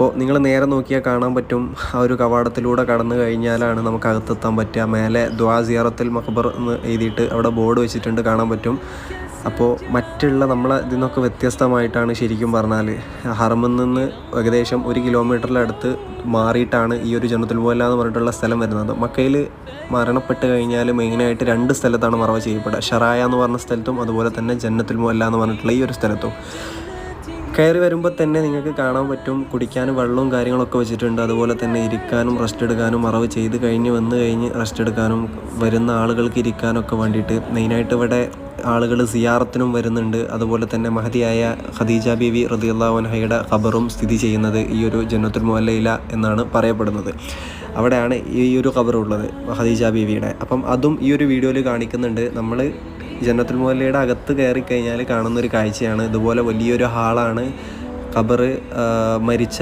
അപ്പോൾ നിങ്ങൾ നേരെ നോക്കിയാൽ കാണാൻ പറ്റും ആ ഒരു കവാടത്തിലൂടെ കടന്നു കഴിഞ്ഞാലാണ് നമുക്ക് അകത്തെത്താൻ പറ്റുക. മേലെ ദ്വാസിയറത്തിൽ മഖബർ എന്ന് എഴുതിയിട്ട് അവിടെ ബോർഡ് വെച്ചിട്ടുണ്ട് കാണാൻ പറ്റും. അപ്പോൾ മറ്റുള്ള നമ്മളെ ഇതിൽ നിന്നൊക്കെ വ്യത്യസ്തമായിട്ടാണ് ശരിക്കും പറഞ്ഞാൽ ഹറമിൽ നിന്ന് ഏകദേശം ഒരു കിലോമീറ്ററിലടുത്ത് മാറിയിട്ടാണ് ഈ ഒരു ജനത്തിൽ പോലെ എന്ന് പറഞ്ഞിട്ടുള്ള സ്ഥലം വരുന്നത്. മക്കയിൽ മരണപ്പെട്ട് കഴിഞ്ഞാൽ മെയിനായിട്ട് രണ്ട് സ്ഥലത്താണ് മറവ ചെയ്യപ്പെടുക. ഷറായ എന്ന് പറഞ്ഞ സ്ഥലത്തും അതുപോലെ തന്നെ ജന്നത്തുൽ മുല്ല എന്ന് പറഞ്ഞിട്ടുള്ള ഈ ഒരു സ്ഥലത്തും. കയറി വരുമ്പോൾ തന്നെ നിങ്ങൾക്ക് കാണാൻ പറ്റും. കുടിക്കാനും വെള്ളവും കാര്യങ്ങളൊക്കെ വെച്ചിട്ടുണ്ട്. അതുപോലെ തന്നെ ഇരിക്കാനും റെസ്റ്റ് എടുക്കാനും മറവ് ചെയ്ത് കഴിഞ്ഞ് വന്ന് കഴിഞ്ഞ് റെസ്റ്റ് എടുക്കാനും വരുന്ന ആളുകൾക്ക് ഇരിക്കാനൊക്കെ വേണ്ടിയിട്ട് മെയിനായിട്ട് ഇവിടെ ആളുകൾ സിയാറത്തിനും വരുന്നുണ്ട്. അതുപോലെ തന്നെ മഹതിയായ ഖദീജ ബീവി റദിയുള്ളവൻഹയുടെ ഖബറും സ്ഥിതി ചെയ്യുന്നത് ഈ ഒരു ജന്നത്തുൽ മുല്ലയില എന്നാണ് പറയപ്പെടുന്നത്. അവിടെയാണ് ഈ ഒരു ഖബറുള്ളത് ഖദീജ ബീവിയുടെ. അപ്പം അതും ഈ ഒരു വീഡിയോയിൽ കാണിക്കുന്നുണ്ട്. നമ്മൾ ജന്നത്തുൽ മുല്ലയുടെ അകത്ത് കയറി കഴിഞ്ഞാൽ കാണുന്ന ഒരു കാഴ്ചയാണ്. ഇതുപോലെ വലിയൊരു ഹാളാണ്. ഖബർ മരിച്ച